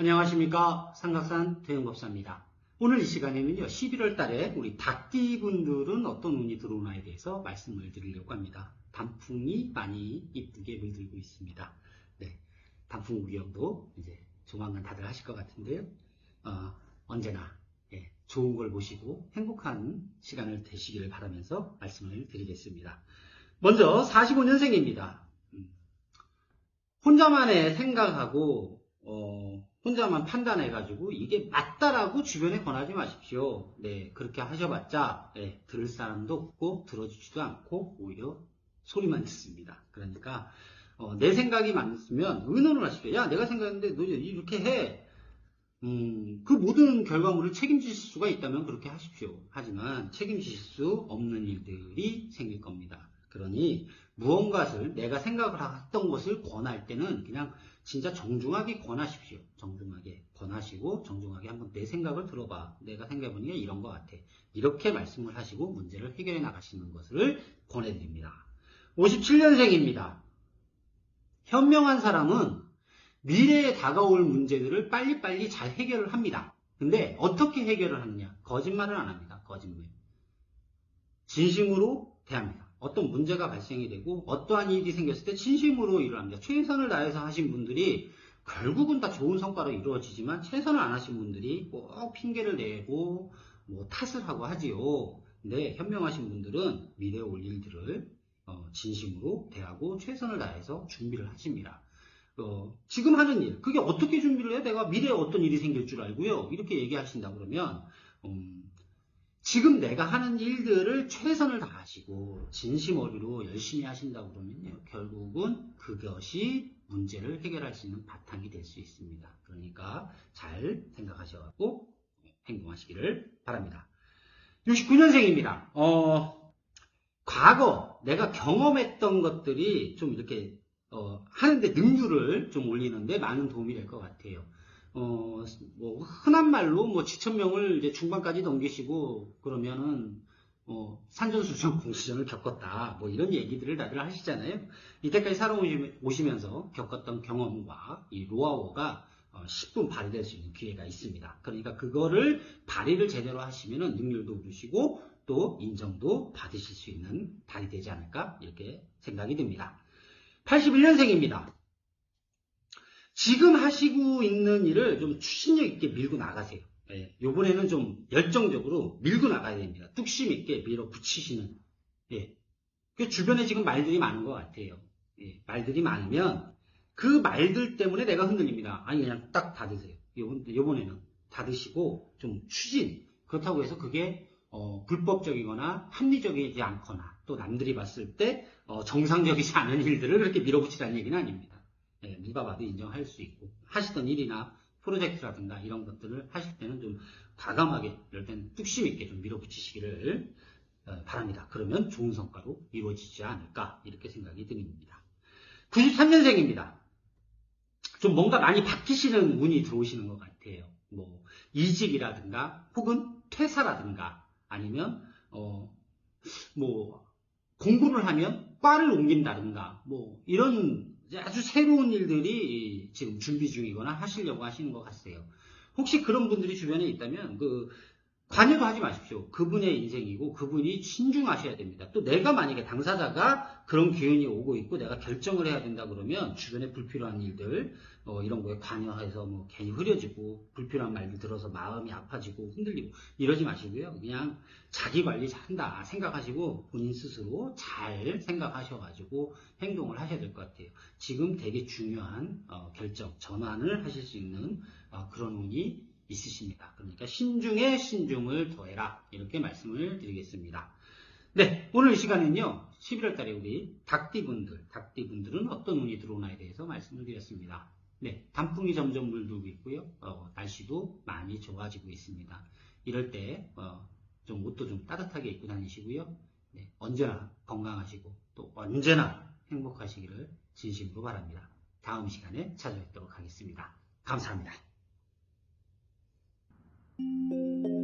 안녕하십니까 삼각산 대형법사입니다. 오늘 이 시간에는요 11월 달에 우리 닭띠 분들은 어떤 운이 들어오나에 대해서 말씀을 드리려고 합니다. 단풍이 많이 이쁘게 물들고 있습니다. 네, 단풍 구경도 이제 조만간 다들 하실 것 같은데요. 어, 언제나 예, 좋은 걸 보시고 행복한 시간을 되시기를 바라면서 말씀을 드리겠습니다. 먼저 45년생입니다. 음, 혼자만의 생각하고 어, 혼자만 판단해가지고 이게 맞다라고 주변에 권하지 마십시오. 네, 그렇게 하셔봤자 네, 들을 사람도 없고 들어주지도 않고 오히려 소리만 듣습니다. 그러니까 어, 내 생각이 맞으면 의논을 하십시오. 야, 내가 생각했는데 너 이렇게 해. 음, 그 모든 결과물을 책임질 수가 있다면 그렇게 하십시오. 하지만 책임질 수 없는 일들이 생길 겁니다. 그러니 무언가를 내가 생각을 했던 것을 권할 때는 그냥 진짜 정중하게 권하십시오. 정중하게 권하시고 정중하게 한번 내 생각을 들어봐. 내가 생각해보니까 이런 것 같아. 이렇게 말씀을 하시고 문제를 해결해 나가시는 것을 권해드립니다. 57년생입니다. 현명한 사람은 미래에 다가올 문제들을 빨리빨리 잘 해결을 합니다. 근데 어떻게 해결을 하느냐? 거짓말을 안 합니다. 거짓말. 진심으로 대합니다. 어떤 문제가 발생이 되고 어떠한 일이 생겼을 때 진심으로 일을 합니다. 최선을 다해서 하신 분들이 결국은 다 좋은 성과로 이루어지지만 최선을 안 하신 분들이 꼭 핑계를 내고 뭐 탓을 하고 하지요. 근데 현명하신 분들은 미래에 올 일들을 어, 진심으로 대하고 최선을 다해서 준비를 하십니다. 어, 지금 하는 일, 그게 어떻게 준비를 해? 내가 미래에 어떤 일이 생길 줄 알고요. 이렇게 얘기하신다 그러면 음, 지금 내가 하는 일들을 최선을 다하시고 진심 어리로 열심히 하신다 그러면요. 결국은 그것이 문제를 해결할 수 있는 바탕이 될 수 있습니다. 그러니까 잘 생각하셔갖고 행동하시기를 바랍니다. 69년생입니다. 어, 과거 내가 경험했던 것들이 좀 이렇게 어, 하는데 능률을 좀 올리는데 많은 도움이 될 것 같아요. 어, 뭐, 흔한 말로 뭐 지천명을 이제 중반까지 넘기시고 그러면은, 어, 산전수전 공수전을 겪었다. 뭐 이런 얘기들을 다들 하시잖아요. 이때까지 살아오시면서 겪었던 경험과 이 노하우가 어, 10분 발휘될 수 있는 기회가 있습니다. 그러니까 그거를 발휘를 제대로 하시면은 능률도 오르시고 또 인정도 받으실 수 있는 달이 되지 않을까 이렇게 생각이 듭니다. 81년생입니다. 지금 하시고 있는 일을 좀 추진력 있게 밀고 나가세요. 예, 요번에는 좀 열정적으로 밀고 나가야 됩니다. 뚝심 있게 밀어붙이시는. 예. 그 주변에 지금 말들이 많은 것 같아요. 예, 말들이 많으면 그 말들 때문에 내가 흔들립니다. 아니 그냥 딱 닫으세요. 요번, 요번에는 닫으시고 좀 추진. 그렇다고 해서 그게 어, 불법적이거나 합리적이지 않거나 또 남들이 봤을 때 어, 정상적이지 않은 일들을 그렇게 밀어붙이라는 얘기는 아닙니다. 예, 누가 봐도 인정할 수 있고 하시던 일이나 프로젝트라든가 이런 것들을 하실 때는 좀 과감하게 이럴 때는 뚝심 있게 좀 밀어붙이시기를 어, 바랍니다. 그러면 좋은 성과로 이루어지지 않을까 이렇게 생각이 듭니다. 93년생입니다. 좀 뭔가 많이 바뀌시는 운이 들어오시는 것 같아요. 뭐 이직이라든가 혹은 퇴사라든가 아니면 어 뭐 공부를 하면 과를 옮긴다든가 뭐 이런 아주 새로운 일들이 지금 준비 중이거나 하시려고 하시는 것 같아요. 혹시 그런 분들이 주변에 있다면 그 관여도 하지 마십시오. 그분의 인생이고 그분이 신중하셔야 됩니다. 또 내가 만약에 당사자가 그런 기운이 오고 있고 내가 결정을 해야 된다 그러면 주변에 불필요한 일들 어, 이런 거에 관여해서 뭐 괜히 흐려지고 불필요한 말들 들어서 마음이 아파지고 흔들리고 이러지 마시고요. 그냥 자기 관리 잘한다 생각하시고 본인 스스로 잘 생각하셔가지고 행동을 하셔야 될 것 같아요. 지금 되게 중요한 어, 결정 전환을 하실 수 있는 어, 그런 운이 있으십니다. 그러니까 신중에 신중을 더해라. 이렇게 말씀을 드리겠습니다. 네, 오늘 이 시간은요, 11월 달에 우리 닭띠분들, 닭띠분들은 어떤 운이 들어오나에 대해서 말씀을 드렸습니다. 네, 단풍이 점점 물들고 있고요. 어, 날씨도 많이 좋아지고 있습니다. 이럴 때, 어, 좀 옷도 좀 따뜻하게 입고 다니시고요. 네, 언제나 건강하시고 또 언제나 행복하시기를 진심으로 바랍니다. 다음 시간에 찾아뵙도록 하겠습니다. 감사합니다. Música